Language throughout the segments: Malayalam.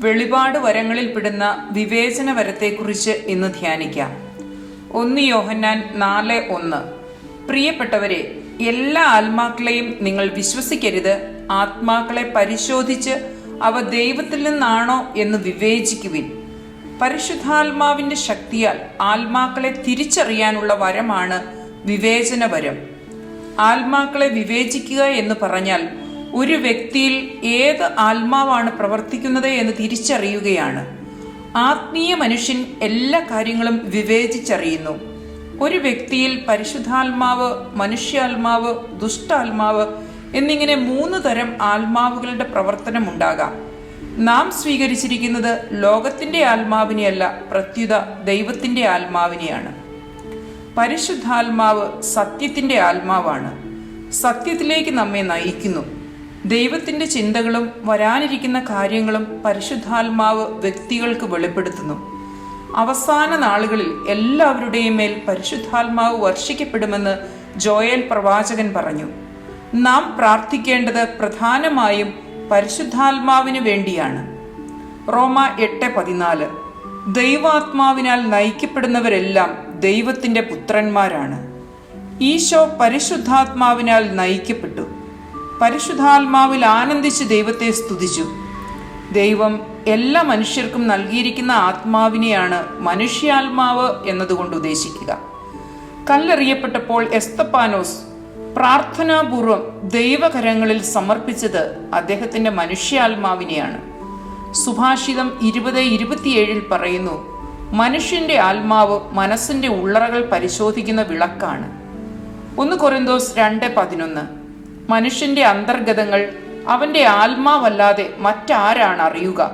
വെളിപാട് വരങ്ങളിൽ പെടുന്ന വിവേചന വരത്തെക്കുറിച്ച് ഇന്ന് ധ്യാനിക്കാം. ഒന്ന് യോഹന്നാൻ നാല് ഒന്ന്. പ്രിയപ്പെട്ടവരെ എല്ലാ ആത്മാക്കളെയും നിങ്ങൾ വിശ്വസിക്കരുത്. ആത്മാക്കളെ പരിശോധിച്ച് അവ ദൈവത്തിൽ നിന്നാണോ എന്ന് വിവേചിക്കുവിൻ. പരിശുദ്ധാത്മാവിന്റെ ശക്തിയാൽ ആത്മാക്കളെ തിരിച്ചറിയാനുള്ള വരമാണ് വിവേചന വരം. ആത്മാക്കളെ വിവേചിക്കുക എന്ന് പറഞ്ഞാൽ ഒരു വ്യക്തിയിൽ ഏത് ആത്മാവാണ് പ്രവർത്തിക്കുന്നത് എന്ന് തിരിച്ചറിയുകയാണ്. ആത്മീയ മനുഷ്യൻ എല്ലാ കാര്യങ്ങളും വിവേചിച്ചറിയുന്നു. ഒരു വ്യക്തിയിൽ പരിശുദ്ധാത്മാവ് മനുഷ്യാത്മാവ് ദുഷ്ടാത്മാവ് എന്നിങ്ങനെ മൂന്ന് തരം ആത്മാവുകളുടെ പ്രവർത്തനമുണ്ടാകാം നാം സ്വീകരിച്ചിരിക്കുന്നത് ലോകത്തിന്റെ ആത്മാവിനെയല്ല പ്രത്യുത ദൈവത്തിന്റെ ആത്മാവിനെയാണ്. പരിശുദ്ധാത്മാവ് സത്യത്തിന്റെ ആത്മാവാണ്. സത്യത്തിലേക്ക് നമ്മെ നയിക്കുന്നു. ദൈവത്തിന്റെ ചിന്തകളും വരാനിരിക്കുന്ന കാര്യങ്ങളും പരിശുദ്ധാത്മാവ് വ്യക്തികൾക്ക് വെളിപ്പെടുത്തുന്നു. അവസാന നാളുകളിൽ എല്ലാവരുടെയും മേൽ പരിശുദ്ധാത്മാവ് വർഷിക്കപ്പെടുമെന്ന് ജോയൽ പ്രവാചകൻ പറഞ്ഞു. നാം പ്രാർത്ഥിക്കേണ്ടത് പ്രധാനമായും പരിശുദ്ധാത്മാവിന് വേണ്ടിയാണ്. റോമ എട്ട് പതിനാല്. ദൈവാത്മാവിനാൽ നയിക്കപ്പെടുന്നവരെല്ലാം ദൈവത്തിന്റെ പുത്രന്മാരാണ്. ഈശോ പരിശുദ്ധാത്മാവിനാൽ നയിക്കപ്പെട്ടു. പരിശുദ്ധാത്മാവിൽ ആനന്ദിച്ച് ദൈവത്തെ സ്തുതിച്ചു. ദൈവം എല്ലാ മനുഷ്യർക്കും നൽകിയിരിക്കുന്ന ആത്മാവിനെയാണ് മനുഷ്യാത്മാവ് എന്നതുകൊണ്ട് ഉദ്ദേശിക്കുക. കല്ലെറിയപ്പെട്ടപ്പോൾ എസ്തപ്പാനോസ് പ്രാർത്ഥനാപൂർവം ദൈവകരങ്ങളിൽ സമർപ്പിച്ചത് അദ്ദേഹത്തിന്റെ മനുഷ്യാത്മാവിനെയാണ്. സുഭാഷിതം ഇരുപത് ഇരുപത്തിയേഴിൽ പറയുന്നു മനുഷ്യന്റെ ആത്മാവ് മനസ്സിന്റെ ഉള്ളറകൾ പരിശോധിക്കുന്ന വിളക്കാണ്. ഒന്ന് കൊറിന്തോസ് രണ്ട് പതിനൊന്ന്. മനുഷ്യന്റെ അന്തർഗതങ്ങൾ അവന്റെ ആത്മാവല്ലാതെ മറ്റാരാണ് അറിയുക?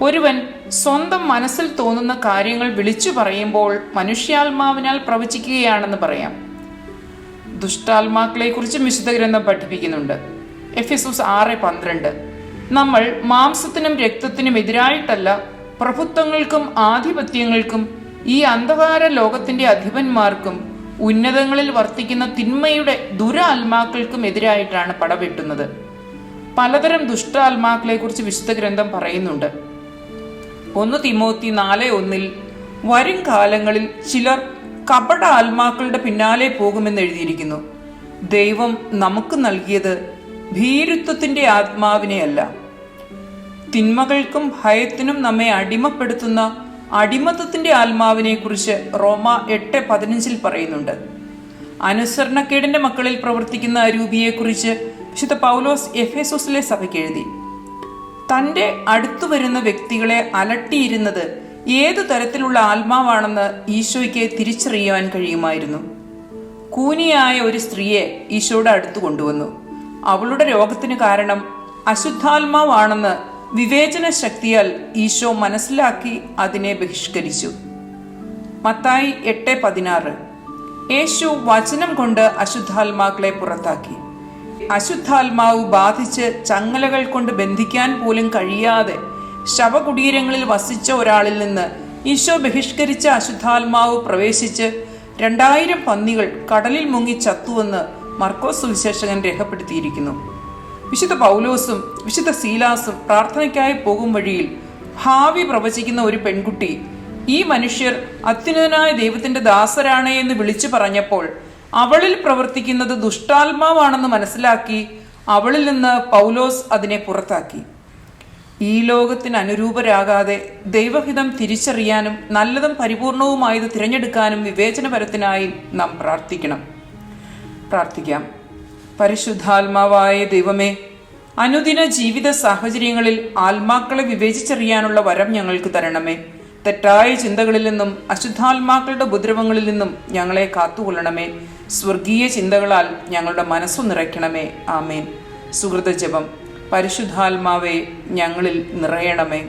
ഒരുവൻ സ്വന്തം മനസ്സിൽ തോന്നുന്ന കാര്യങ്ങൾ വിളിച്ചു പറയുമ്പോൾ മനുഷ്യാത്മാവിനാൽ പ്രവചിക്കുകയാണെന്ന് പറയാം. ദുഷ്ടാത്മാക്കളെ കുറിച്ച് വിശുദ്ധ ഗ്രന്ഥം പഠിപ്പിക്കുന്നുണ്ട്. എസ് ആറ് പന്ത്രണ്ട്. നമ്മൾ മാംസത്തിനും രക്തത്തിനും എതിരായിട്ടല്ല പ്രഭുത്വങ്ങൾക്കും ആധിപത്യങ്ങൾക്കും ഈ അന്ധകാര ലോകത്തിന്റെ അധിപന്മാർക്കും ഉന്നതങ്ങളിൽ വർത്തിക്കുന്ന തിന്മയുടെ ദുരാത്മാക്കൾക്കും എതിരായിട്ടാണ് പടവെട്ടുന്നത് പലതരം ദുഷ്ടാത്മാക്കളെ കുറിച്ച് വിശുദ്ധ ഗ്രന്ഥം പറയുന്നുണ്ട്. ഒന്ന് തിമോത്തി നാല് ഒന്നിൽ വരും കാലങ്ങളിൽ ചിലർ കപട ആത്മാക്കളുടെ പിന്നാലെ പോകുമെന്ന് എഴുതിയിരിക്കുന്നു. ദൈവം നമുക്ക് നൽകിയത് ഭീരുത്വത്തിന്റെ ആത്മാവിനെയല്ല. തിന്മകൾക്കും ഭയത്തിനും നമ്മെ അടിമപ്പെടുത്തുന്ന അടിമത്തത്തിന്റെ ആത്മാവിനെ കുറിച്ച് റോമ എട്ട് പതിനഞ്ചിൽ പറയുന്നുണ്ട്. അനുസരണക്കേടിന്റെ മക്കളിൽ പ്രവർത്തിക്കുന്ന അരൂപിയെക്കുറിച്ച് വിശുദ്ധ പൗലോസ് എഫേസോസിലെ സഭയ്ക്ക് എഴുതി. തന്റെ അടുത്തു വരുന്ന വ്യക്തികളെ അലട്ടിയിരുന്നത് ഏതു തരത്തിലുള്ള ആത്മാവാണെന്ന് ഈശോയ്ക്ക് തിരിച്ചറിയുവാൻ കഴിയുമായിരുന്നു. കൂനിയായ ഒരു സ്ത്രീയെ ഈശോയുടെ അടുത്ത് കൊണ്ടുവന്നു. അവളുടെ രോഗത്തിന് കാരണം അശുദ്ധാത്മാവാണെന്ന് വിവേചന ശക്തിയാൽ ഈശോ മനസ്സിലാക്കി അതിനെ ബഹിഷ്കരിച്ചു. മത്തായി എട്ട് പതിനാറ്. യേശു വചനം കൊണ്ട് അശുദ്ധാത്മാക്കളെ പുറത്താക്കി. അശുദ്ധാത്മാവ് ബാധിച്ച് ചങ്ങലകൾ കൊണ്ട് ബന്ധിക്കാൻ പോലും കഴിയാതെ ശവകുടീരങ്ങളിൽ വസിച്ച ഒരാളിൽ നിന്ന് ഈശോ ബഹിഷ്കരിച്ച അശുദ്ധാത്മാവ് പ്രവേശിച്ച് രണ്ടായിരം പന്നികൾ കടലിൽ മുങ്ങി ചത്തുവെന്ന് മർക്കോസ് സുവിശേഷകൻ രേഖപ്പെടുത്തിയിരിക്കുന്നു. വിശുദ്ധ പൗലോസും വിശുദ്ധ സീലാസും പ്രാർത്ഥനയ്ക്കായി പോകും വഴിയിൽ ഭാവി പ്രവചിക്കുന്ന ഒരു പെൺകുട്ടി ഈ മനുഷ്യർ അത്യുന്നതനായ ദൈവത്തിന്റെ ദാസരാണ് എന്ന് വിളിച്ചു പറഞ്ഞപ്പോൾ അവളിൽ പ്രവർത്തിക്കുന്നത് ദുഷ്ടാത്മാവാണെന്ന് മനസ്സിലാക്കി അവളിൽ നിന്ന് പൗലോസ് അതിനെ പുറത്താക്കി. ഈ ലോകത്തിന് അനുരൂപരാകാതെ ദൈവഹിതം തിരിച്ചറിയാനും നല്ലതും പരിപൂർണവുമായത് തിരഞ്ഞെടുക്കാനും വിവേചനപരത്തിനായി നാം പ്രാർത്ഥിക്കണം. പ്രാർത്ഥിക്കാം. പരിശുദ്ധാത്മാവായ ദൈവമേ അനുദിന ജീവിത സാഹചര്യങ്ങളിൽ ആത്മാക്കളെ വിവേചിച്ചറിയാനുള്ള വരം ഞങ്ങൾക്ക് തരണമേ. തെറ്റായ ചിന്തകളിൽ നിന്നും അശുദ്ധാത്മാക്കളുടെ ഉപദ്രവങ്ങളിൽ നിന്നും ഞങ്ങളെ കാത്തുകൊള്ളണമേ. സ്വർഗീയ ചിന്തകളാൽ ഞങ്ങളുടെ മനസ്സു നിറയ്ക്കണമേ. ആമേൻ. സുഹൃത ജപം പരിശുദ്ധാത്മാവെ ഞങ്ങളിൽ നിറയണമേ.